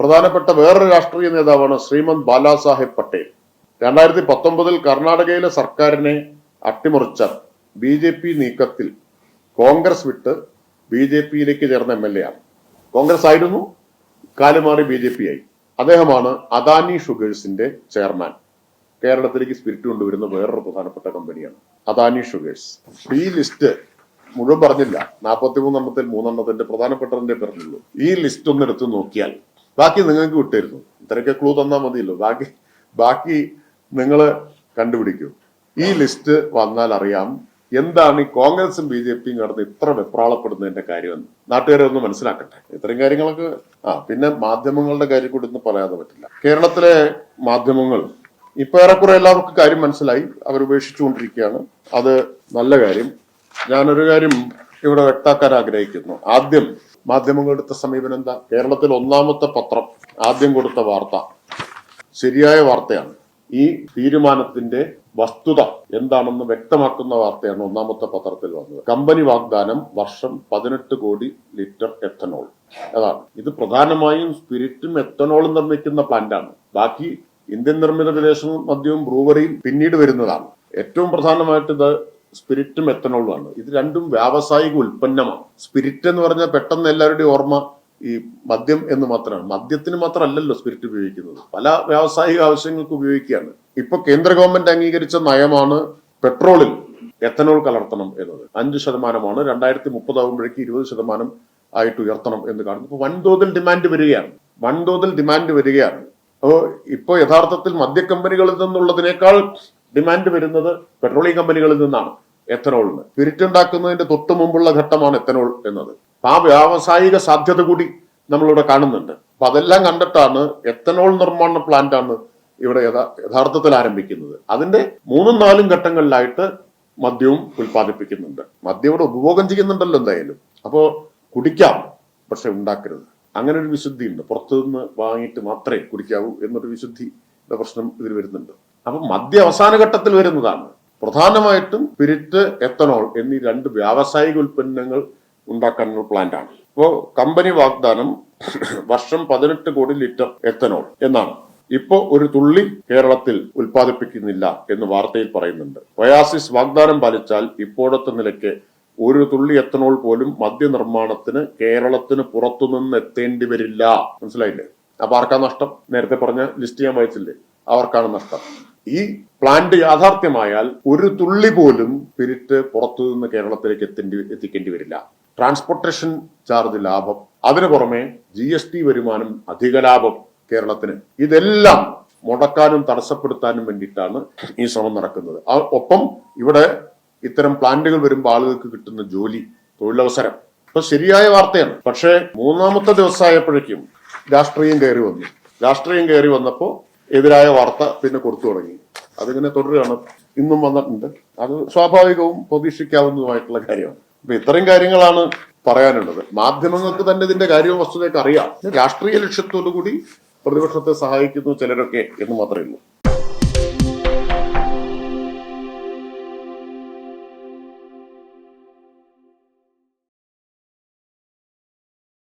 പ്രധാനപ്പെട്ട വേറൊരു രാഷ്ട്രീയ നേതാവാണ് ശ്രീമന്ത് ബാലാസാഹേബ് പട്ടേൽ. രണ്ടായിരത്തി പത്തൊമ്പതിൽ കർണാടകയിലെ സർക്കാരിനെ അട്ടിമറിച്ച ബി ജെ പി നീക്കത്തിൽ കോൺഗ്രസ് വിട്ട് ബി ജെ പിയിലേക്ക് ചേർന്ന എം എൽ എ ആണ്. കോൺഗ്രസ് ആയിരുന്നു കാലുമാറി ബി ജെ പി ആയി. അദ്ദേഹമാണ് അദാനി ഷുഗേഴ്സിന്റെ ചെയർമാൻ. കേരളത്തിലേക്ക് സ്പിരിറ്റ് കൊണ്ടുവരുന്ന വേറൊരു പ്രധാനപ്പെട്ട കമ്പനിയാണ് അദാനി ഷുഗേഴ്സ്. ഈ ലിസ്റ്റ് മുഴുവൻ പറഞ്ഞില്ല. നാൽപ്പത്തി മൂന്നെണ്ണത്തിൽ മൂന്നെണ്ണത്തിന്റെ പ്രധാനപ്പെട്ടതിന്റെ പറഞ്ഞുള്ളൂ ഈ ലിസ്റ്റ് ഒന്ന് എടുത്ത് നോക്കിയാൽ ബാക്കി നിങ്ങൾക്ക് വിട്ടിരുന്നു. ഇത്രയൊക്കെ ക്ലൂ തന്നാൽ മതിയല്ലോ. ബാക്കി ബാക്കി നിങ്ങൾ കണ്ടുപിടിക്കൂ. ഈ ലിസ്റ്റ് വന്നാൽ അറിയാം എന്താണ് ഈ കോൺഗ്രസും ബി ജെ പിയും കടന്ന് ഇത്ര വെപ്രാളപ്പെടുന്നതിന്റെ കാര്യമെന്ന് നാട്ടുകാരെ ഒന്ന് മനസ്സിലാക്കട്ടെ. ഇത്രയും കാര്യങ്ങളൊക്കെ ആ പിന്നെ മാധ്യമങ്ങളുടെ കാര്യം കൂടി ഒന്നും പറയാതെ പറ്റില്ല. കേരളത്തിലെ മാധ്യമങ്ങൾ ഇപ്പൊ ഏറെക്കുറെ എല്ലാവർക്കും കാര്യം മനസ്സിലായി. അവർ ഉപേക്ഷിച്ചുകൊണ്ടിരിക്കുകയാണ്. അത് നല്ല കാര്യം. ഞാനൊരു കാര്യം ഇവിടെ വ്യക്താക്കാൻ ആഗ്രഹിക്കുന്നു. ആദ്യം മാധ്യമങ്ങൾ എടുത്ത സമീപനം എന്താ? കേരളത്തിൽ ഒന്നാമത്തെ പത്രം ആദ്യം കൊടുത്ത വാർത്ത ശരിയായ വാർത്തയാണ്. ഈ തീരുമാനത്തിന്റെ വസ്തുത എന്താണെന്ന് വ്യക്തമാക്കുന്ന വാർത്തയാണ് ഒന്നാമത്തെ പത്രത്തിൽ വന്നത്. കമ്പനി വാഗ്ദാനം വർഷം പതിനെട്ട് കോടി ലിറ്റർ എത്തനോൾ. അതാണ്. ഇത് പ്രധാനമായും സ്പിരിറ്റും എത്തനോളും നിർമ്മിക്കുന്ന പ്ലാന്റാണ്. ബാക്കി ഇന്ത്യൻ നിർമ്മിത വിദേശവും മദ്യവും ബ്രൂവറിയും പിന്നീട് വരുന്നതാണ്. ഏറ്റവും പ്രധാനമായിട്ട് ഇത് സ്പിരിറ്റും എത്തനോളുമാണ് ഇത് രണ്ടും വ്യാവസായിക ഉൽപ്പന്നമാണ്. സ്പിരിറ്റ് എന്ന് പറഞ്ഞാൽ പെട്ടെന്ന് എല്ലാവരുടെയും ഓർമ്മ ഈ മദ്യം എന്ന് മാത്രമാണ്. മദ്യത്തിന് മാത്രമല്ലല്ലോ സ്പിരിറ്റ് ഉപയോഗിക്കുന്നത്. പല വ്യാവസായിക ആവശ്യങ്ങൾക്ക് ഉപയോഗിക്കുകയാണ്. ഇപ്പൊ കേന്ദ്ര ഗവൺമെന്റ് അംഗീകരിച്ച നയമാണ് പെട്രോളിൽ എത്തനോൾ കലർത്തണം എന്നത്. അഞ്ച് ശതമാനമാണ്. രണ്ടായിരത്തി മുപ്പതാകുമ്പോഴേക്ക് ഇരുപത് ശതമാനം ആയിട്ട് ഉയർത്തണം എന്ന് കാണുന്നു. ഇപ്പൊ വൻതോതിൽ ഡിമാൻഡ് വരികയാണ്. വൻതോതിൽ ഡിമാൻഡ് വരികയാണ്. അപ്പോ ഇപ്പോ യഥാർത്ഥത്തിൽ മദ്യ കമ്പനികളിൽ നിന്നുള്ളതിനേക്കാൾ ഡിമാൻഡ് വരുന്നത് പെട്രോളിയം കമ്പനികളിൽ നിന്നാണ് എത്തനോളിന് സ്പിരിറ്റ് ഉണ്ടാക്കുന്നതിന്റെ തൊട്ട് മുമ്പുള്ള ഘട്ടമാണ് എത്തനോൾ എന്നത്. ആ വ്യാവസായിക സാധ്യത കൂടി നമ്മളിവിടെ കാണുന്നുണ്ട്. അപ്പൊ അതെല്ലാം കണ്ടിട്ടാണ് എത്തനോൾ നിർമ്മാണ പ്ലാന്റ് ആണ് ഇവിടെ യഥാർത്ഥത്തിൽ ആരംഭിക്കുന്നത്. അതിന്റെ മൂന്നും നാലും ഘട്ടങ്ങളിലായിട്ട് മദ്യവും ഉൽപ്പാദിപ്പിക്കുന്നുണ്ട്. മദ്യം ഇവിടെ ഉപഭോഗം ചെയ്യുന്നുണ്ടല്ലോ എന്തായാലും. അപ്പോ കുടിക്കാം പക്ഷെ ഉണ്ടാക്കരുത്. അങ്ങനെ ഒരു വിശുദ്ധി ഉണ്ട് പുറത്തുനിന്ന് വാങ്ങിയിട്ട് മാത്രമേ കുടിക്കാവൂ എന്നൊരു വിശുദ്ധിയുടെ പ്രശ്നം ഇതിൽ വരുന്നുണ്ട്. അപ്പൊ മദ്യ അവസാന ഘട്ടത്തിൽ വരുന്നതാണ്. പ്രധാനമായിട്ടും സ്പിരിറ്റ് എത്തനോൾ എന്നീ രണ്ട് വ്യാവസായിക ഉൽപ്പന്നങ്ങൾ ഉണ്ടാക്കാനുള്ള പ്ലാന്റാണ് ഇപ്പോ കമ്പനി വാഗ്ദാനം വർഷം പതിനെട്ട് കോടി ലിറ്റർ എത്തനോൾ എന്നാണ്. ഇപ്പോ ഒരു തുള്ളി കേരളത്തിൽ ഉൽപ്പാദിപ്പിക്കുന്നില്ല എന്ന് വാർത്തയിൽ പറയുന്നുണ്ട്. ഒയാസിസ് വാഗ്ദാനം പാലിച്ചാൽ ഇപ്പോഴത്തെ നിലയ്ക്ക് ഒരു തുള്ളി എത്തനോൾ പോലും മദ്യനിർമ്മാണത്തിന് കേരളത്തിന് പുറത്തുനിന്ന് എത്തേണ്ടി വരില്ല. മനസ്സിലായില്ലേ? അപ്പൊ ആർക്കാ നഷ്ടം? നേരത്തെ പറഞ്ഞ ലിസ്റ്റ് ഞാൻ വായിച്ചില്ലേ? അവർക്കാണ് നഷ്ടം. ഈ പ്ലാന്റ് യാഥാർത്ഥ്യമായാൽ ഒരു തുള്ളി പോലും പിരിറ്റ് പുറത്തു നിന്ന് കേരളത്തിലേക്ക് എത്തേണ്ടി എത്തിക്കേണ്ടി വരില്ല. ട്രാൻസ്പോർട്ടേഷൻ ചാർജ് ലാഭം അതിനു പുറമെ ജി എസ് ടി വരുമാനം അധിക ലാഭം കേരളത്തിന്. ഇതെല്ലാം മുടക്കാനും തടസ്സപ്പെടുത്താനും വേണ്ടിയിട്ടാണ് ഈ ശ്രമം നടക്കുന്നത്. ഒപ്പം ഇവിടെ ഇത്തരം പ്ലാന്റുകൾ വരുമ്പോൾ ആളുകൾക്ക് കിട്ടുന്ന ജോലി തൊഴിലവസരം. ഇപ്പൊ ശരിയായ വാർത്തയാണ്. പക്ഷേ മൂന്നാമത്തെ ദിവസമായപ്പോഴേക്കും രാഷ്ട്രീയം കയറി വന്നു. രാഷ്ട്രീയം കയറി വന്നപ്പോ എതിരായ വാർത്ത പിന്നെ കൊടുത്തു തുടങ്ങി. അതിങ്ങനെ തുടരുകയാണ്. ഇന്നും വന്നിട്ടുണ്ട്. അത് സ്വാഭാവികവും പ്രതീക്ഷിക്കാവുന്നതുമായിട്ടുള്ള കാര്യമാണ്. അപ്പൊ ഇത്രയും കാര്യങ്ങളാണ് പറയാനുള്ളത്. മാധ്യമങ്ങൾക്ക് തന്നെ ഇതിന്റെ കാര്യവും വസ്തുതയൊക്കെ അറിയാം. രാഷ്ട്രീയ ലക്ഷ്യത്തോടു കൂടി പ്രതിപക്ഷത്തെ സഹായിക്കുന്നു ചിലരൊക്കെ എന്ന് മാത്രമേ ഉള്ളൂ.